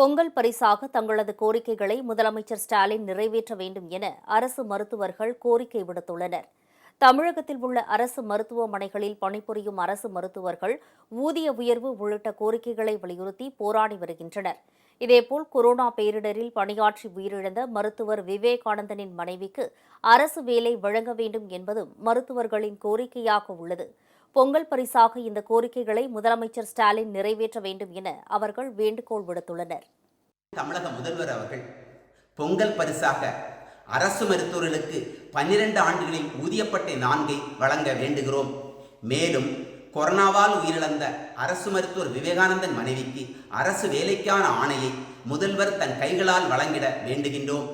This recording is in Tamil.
பொங்கல் பரிசாக தங்களது கோரிக்கைகளை முதலமைச்சர் ஸ்டாலின் நிறைவேற்ற வேண்டும் என அரசு மருத்துவர்கள் கோரிக்கை விடுத்துள்ளனர். தமிழகத்தில் உள்ள அரசு மருத்துவமனைகளில் பணிபுரியும் அரசு மருத்துவர்கள் ஊதிய உயர்வு உள்ளிட்ட கோரிக்கைகளை வலியுறுத்தி போராடி வருகின்றனர். இதேபோல் கொரோனா பேரிடரில் பணியாற்றி உயிரிழந்த மருத்துவர் விவேகானந்தனின் மனைவிக்கு அரசு வேலை வழங்க வேண்டும் என்பதும் மருத்துவர்களின் கோரிக்கையாக உள்ளது. பொங்கல் பரிசாக இந்த கோரிக்கைகளை முதலமைச்சர் ஸ்டாலின் நிறைவேற்ற வேண்டும் என அவர்கள் வேண்டுகோள் விடுத்துள்ளனர். தமிழக முதல்வர் அவர்கள் பொங்கல் பரிசாக அரசு மருத்துவர்களுக்கு பன்னிரண்டு ஆண்டுகளில் ஊதியப்பட்டை நான்கை வழங்க வேண்டுகிறோம். மேலும் கொரோனாவால் உயிரிழந்த அரசு மருத்துவர் விவேகானந்தன் மனைவிக்கு அரசு வேலைக்கான ஆணையை முதல்வர் தன் கைகளால் வழங்கிட வேண்டுகின்றோம்.